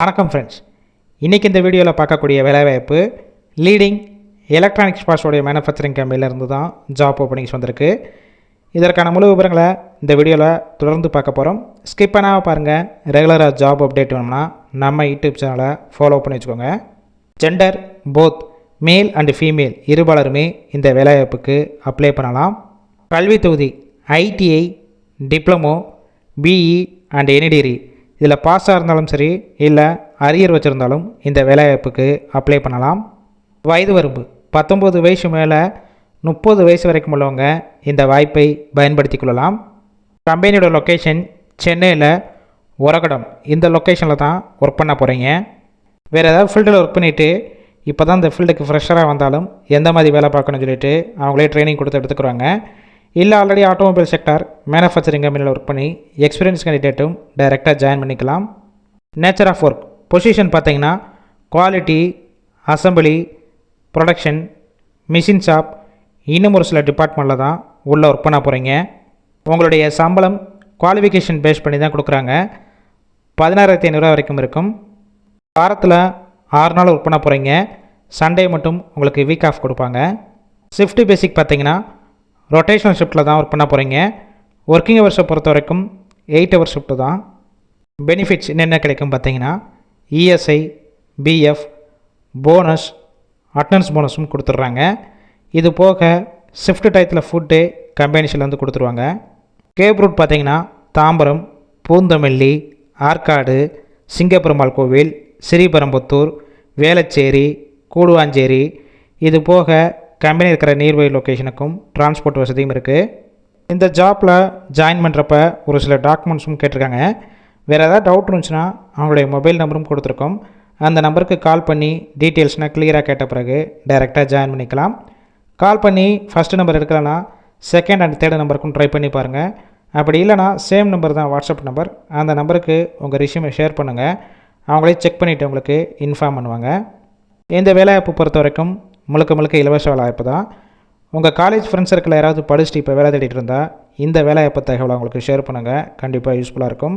வணக்கம் ஃப்ரெண்ட்ஸ் இன்றைக்கி இந்த வீடியோவில் பார்க்கக்கூடிய வேலைவாய்ப்பு லீடிங் எலக்ட்ரானிக்ஸ் பார்ட்ஸோடைய மேனுஃபேக்சரிங் கம்பெனிலேருந்து தான் ஜாப் ஓப்பனிங்ஸ் வந்திருக்கு. இதற்கான முழு விவரங்களை இந்த வீடியோவில் தொடர்ந்து பார்க்க போகிறோம் ஸ்கிப் பண்ணாமல் பாருங்கள் ரெகுலராக ஜாப் அப்டேட் வேணும்னா நம்ம யூடியூப் சேனலை ஃபாலோ பண்ணி வச்சுக்கோங்க. Gender both male and female இருபாலருமே இந்த வேலைவாய்ப்புக்கு அப்ளை பண்ணலாம். கல்வி தொகுதி ITI diploma BE and any degree இதில் பாஸாக இருந்தாலும் சரி இல்லை அரியர் வச்சுருந்தாலும் இந்த வேலைவாய்ப்புக்கு அப்ளை பண்ணலாம். வயது வரம்பு. பத்தொம்பது வயசு மேலே முப்பது வயசு வரைக்கும் உள்ளவங்க இந்த வாய்ப்பை பயன்படுத்தி கொள்ளலாம். கம்பெனியோட லொக்கேஷன் சென்னையில் உரகடம். இந்த லொக்கேஷனில் தான் ஒர்க் பண்ண போகிறீங்க வேறு ஏதாவது ஃபீல்டில் ஒர்க் பண்ணிவிட்டு இப்போ தான் இந்த ஃபீல்டுக்கு ஃப்ரெஷராக வந்தாலும் எந்த மாதிரி வேலை பார்க்கணும்னு சொல்லிட்டு அவங்களே ட்ரைனிங் கொடுத்து எடுத்துக்கிறாங்க இல்லை ஆல்ரெடி ஆட்டோமொபைல் செக்டார் மேனுஃபேக்சரிங் கம்பெனியில் ஒர்க் பண்ணி எக்ஸ்பீரியன்ஸ் கேண்டிடேட்டும் டைரெக்டாக ஜாயின் பண்ணிக்கலாம். நேச்சர் ஆஃப் ஒர்க் பொசிஷன் பார்த்தீங்கன்னா quality assembly production machine shop இன்னும் ஒரு சில டிபார்ட்மெண்ட்டில் தான் உள்ளே ஒர்க் பண்ண போகிறீங்க உங்களுடைய சம்பளம் குவாலிஃபிகேஷன் பேஸ் பண்ணி தான் கொடுக்குறாங்க. பதினாறாயிரத்தி ஐநூறுரூவா வரைக்கும் இருக்கும். வாரத்தில் ஆறு நாள் ஒர்க் பண்ண போகிறீங்க சண்டே மட்டும் உங்களுக்கு வீக் ஆஃப் கொடுப்பாங்க. ஷிஃப்ட் பேசிக் பார்த்தீங்கன்னா ரொட்டேஷனல் ஷிஃப்ட்டில் தான் ஒர்க் பண்ண போகிறீங்க ஒர்க்கிங் ஹவர்ஸை பொறுத்த வரைக்கும் எயிட் ஹவர் ஷிஃப்ட்டு தான். பெனிஃபிட்ஸ் என்னென்ன கிடைக்கும் பார்த்தீங்கன்னா இஎஸ்ஐ பிஎஃப் போனஸ் அட்டனன்ஸ் போனஸும் கொடுத்துட்றாங்க. இது போக ஷிஃப்ட் டயத்தில் ஃபுட்டு கம்பெனிஸ்லேருந்து கொடுத்துருவாங்க. கேப் ரூட் பார்த்தீங்கன்னா தாம்பரம் பூந்தமல்லி ஆற்காடு சிங்கப்பெருமாள் கோவில் ஸ்ரீபெரும்புத்தூர் வேளச்சேரி கூடுவாஞ்சேரி. இது போக கம்பெனி இருக்கிற நியர்பை லொக்கேஷனுக்கும் டிரான்ஸ்போர்ட் வசதியும் இருக்குது இந்த ஜாப்பில் ஜாயின் பண்ணுறப்ப ஒரு சில டாக்குமெண்ட்ஸும் கேட்டிருக்காங்க. வேறு ஏதாவது டவுட் இருந்துச்சுன்னா அவங்களுடைய மொபைல் நம்பரும் கொடுத்துருக்கோம். அந்த நம்பருக்கு கால் பண்ணி டீட்டெயில்ஸ்னால் கிளியராக கேட்ட பிறகு டைரெக்டாக ஜாயின் பண்ணிக்கலாம். கால் பண்ணி ஃபஸ்ட்டு நம்பர் எடுக்கலைன்னா செகண்ட் அண்ட் தேர்ட் நம்பருக்கும் ட்ரை பண்ணி பாருங்கள் அப்படி இல்லைனா சேம் நம்பர் தான் வாட்ஸ்அப் நம்பர் அந்த நம்பருக்கு உங்கள் ரிஷ்யூமை ஷேர் பண்ணுங்கள் அவங்களே செக் பண்ணிவிட்டு உங்களுக்கு இன்ஃபார்ம் பண்ணுவாங்க. இந்த வேலைவாய்ப்பு பொறுத்த வரைக்கும் முழுக்க முழுக்க இலவச வேலை வாய்ப்பு தான் உங்கள் காலேஜ் ஃப்ரெண்ட்ஸ் சர்க்கிளில் யாராவது படிச்சுட்டு இப்போ வேலை தேடிட்டு இருந்தால் இந்த வேலை வாய்ப்பு தகவலை உங்களுக்கு ஷேர் பண்ணுங்கள் கண்டிப்பாக யூஸ்ஃபுல்லாக இருக்கும்.